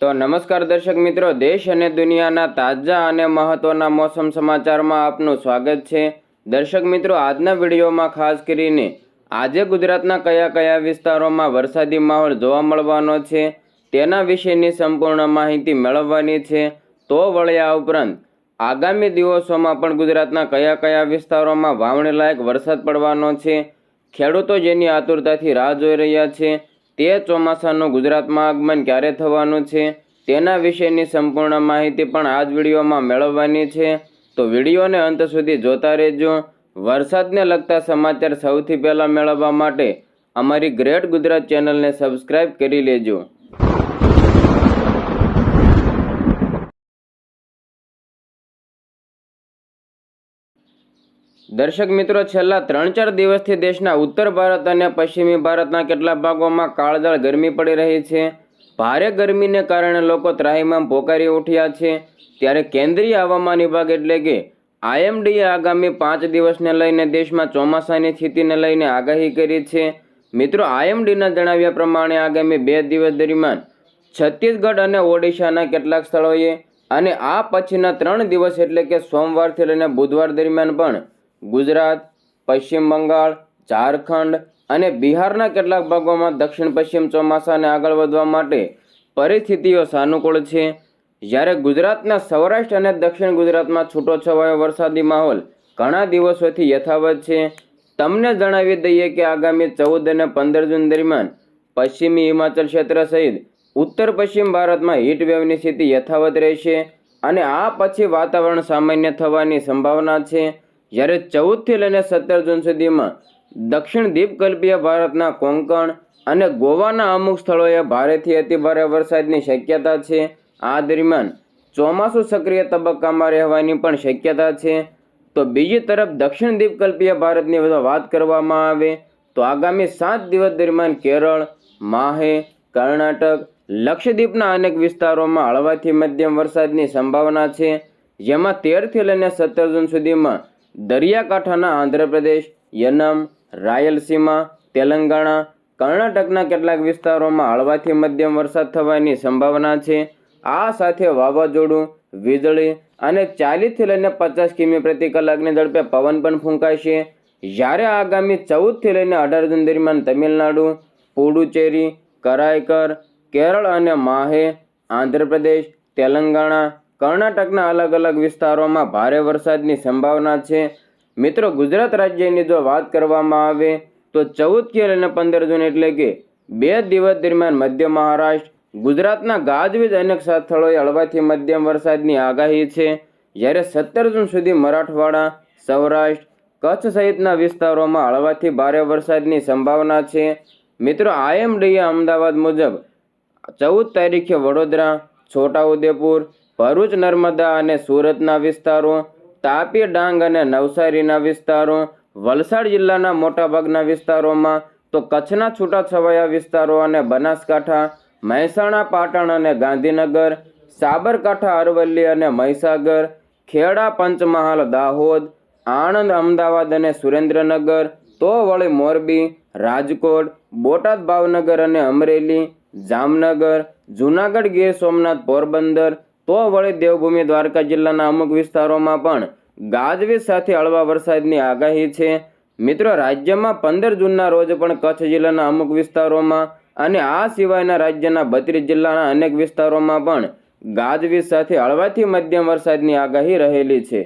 તો નમસ્કાર દર્શક મિત્રો, દેશ અને દુનિયાના તાજા અને મહત્વના મોસમ સમાચારમાં આપનું સ્વાગત છે. દર્શક મિત્રો, આજના વિડીયોમાં ખાસ કરીને આજે ગુજરાતના કયા કયા વિસ્તારોમાં વરસાદી માહોલ જોવા મળવાનો છે, તેના વિશેની સંપૂર્ણ માહિતી મેળવવાની છે. તો વળ્યા ઉપરાંત આગામી દિવસોમાં પણ ગુજરાતના કયા કયા વિસ્તારોમાં વાવણી લાયક વરસાદ પડવાનો છે, ખેડૂતો જેની આતુરતાથી રાહ જોઈ રહ્યા છે તે ચોમાસાનું ગુજરાતમાં આગમન ક્યારે થવાનું છે, તેના વિશેની સંપૂર્ણ માહિતી પણ આ જ વિડીયોમાં મેળવવાની છે. તો વિડીયોને અંત સુધી જોતા રહેજો. વરસાદને લગતા સમાચાર સૌથી પહેલાં મેળવવા માટે અમારી ગ્રેટ ગુજરાત ચેનલને સબસ્ક્રાઇબ કરી લેજો. દર્શક મિત્રો, છેલ્લા ત્રણ ચાર દિવસથી દેશના ઉત્તર ભારત અને પશ્ચિમી ભારતના કેટલાક ભાગોમાં કાળઝાળ ગરમી પડી રહી છે. ભારે ગરમીને કારણે લોકો ત્રાહીમામ પોકારી ઉઠ્યા છે. ત્યારે કેન્દ્રીય હવામાન વિભાગ એટલે કે આઈએમડીએ આગામી પાંચ દિવસને લઈને દેશમાં ચોમાસાની સ્થિતિને લઈને આગાહી કરી છે. મિત્રો, આઈએમડીના જણાવ્યા પ્રમાણે આગામી બે દિવસ દરમિયાન છત્તીસગઢ અને ઓડિશાના કેટલાક સ્થળોએ અને આ પછીના ત્રણ દિવસ એટલે કે સોમવારથી લઈને બુધવાર દરમિયાન પણ ગુજરાત, પશ્ચિમ બંગાળ, ઝારખંડ અને બિહારના કેટલાક ભાગોમાં દક્ષિણ પશ્ચિમ ચોમાસાને આગળ વધવા માટે પરિસ્થિતિઓ સાનુકૂળ છે. જ્યારે ગુજરાતના સૌરાષ્ટ્ર અને દક્ષિણ ગુજરાતમાં છૂટોછવાયો વરસાદી માહોલ ઘણા દિવસોથી યથાવત છે. તમને જણાવી દઈએ કે આગામી ચૌદ અને પંદર જૂન દરમિયાન પશ્ચિમી હિમાચલ ક્ષેત્ર સહિત ઉત્તર પશ્ચિમ ભારતમાં હીટ વેવની સ્થિતિ યથાવત રહેશે અને આ પછી વાતાવરણ સામાન્ય થવાની સંભાવના છે. જ્યારે ચૌદથી લઈને સત્તર જૂન સુધીમાં દક્ષિણ દ્વીપકલ્પીય ભારતના કોંકણ અને ગોવાના અમુક સ્થળોએ ભારેથી અતિભારે વરસાદની શક્યતા છે. આ દરમિયાન ચોમાસું સક્રિય તબક્કામાં રહેવાની પણ શક્યતા છે. તો બીજી તરફ દક્ષિણ દ્વીપકલ્પીય ભારતની વાત કરવામાં આવે તો આગામી સાત દિવસ દરમિયાન કેરળ, માહે, કર્ણાટક, લક્ષદ્વીપના અનેક વિસ્તારોમાં હળવાથી મધ્યમ વરસાદની સંભાવના છે. જેમાં તેરથી લઈને સત્તર જૂન સુધીમાં દરિયાકાંઠાના આંધ્રપ્રદેશ, યનમ, રાયલસીમા, તેલંગાણા, કર્ણાટકના કેટલાક વિસ્તારોમાં હળવાથી મધ્યમ વરસાદ થવાની સંભાવના છે. આ સાથે વાવાઝોડું, વીજળી અને ચાલીસથી લઈને પચાસ કિમી પ્રતિ કલાકની ઝડપે પવન પણ ફૂંકાશે. જ્યારે આગામી ચૌદથી લઈને અઢાર જૂન દરમિયાન તમિલનાડુ, પુડુચેરી કરાઈકર કેરળ અને માહે, આંધ્રપ્રદેશ, તેલંગાણા કર્ણાટકના અલગ અલગ વિસ્તારોમાં ભારે વરસાદની સંભાવના છે. મિત્રો, ગુજરાત રાજ્યની જો વાત કરવામાં આવે તો ચૌદ કે અને પંદર જૂન એટલે કે બે દિવસ દરમિયાન મધ્ય મહારાષ્ટ્ર, ગુજરાતના ગાજવીજ અનેક સ્થળોએ હળવાથી મધ્યમ વરસાદની આગાહી છે. જ્યારે સત્તર જૂન સુધી મરાઠવાડા, સૌરાષ્ટ્ર, કચ્છ સહિતના વિસ્તારોમાં હળવાથી ભારે વરસાદની સંભાવના છે. મિત્રો, આઈએમડીએ અમદાવાદ મુજબ ચૌદ તારીખે વડોદરા, છોટાઉદેપુર ભરૂચ, નર્મદા અને સુરતના વિસ્તારો, તાપી, ડાંગ અને નવસારીના વિસ્તારો, વલસાડ જિલ્લાના મોટાભાગના વિસ્તારોમાં તો કચ્છના છૂટાછવાયા વિસ્તારો અને બનાસકાંઠા, મહેસાણા, પાટણ અને ગાંધીનગર, સાબરકાંઠા, અરવલ્લી અને મહીસાગર, ખેડા, પંચમહાલ, દાહોદ, આણંદ, અમદાવાદ અને સુરેન્દ્રનગર, તો વળી મોરબી, રાજકોટ, બોટાદ, ભાવનગર અને અમરેલી, જામનગર, જૂનાગઢ ગીર સોમનાથ પોરબંદર તો વળી દેવભૂમિ દ્વારકા જિલ્લાના અમુક વિસ્તારોમાં પણ ગાજવીજ સાથે હળવા વરસાદની આગાહી છે. મિત્રો, રાજ્યમાં પંદર જૂનના રોજ પણ કચ્છ જિલ્લાના અમુક વિસ્તારોમાં અને આ સિવાયના રાજ્યના બત્રીસ જિલ્લાના અનેક વિસ્તારોમાં પણ ગાજવીજ સાથે હળવાથી મધ્યમ વરસાદની આગાહી રહેલી છે.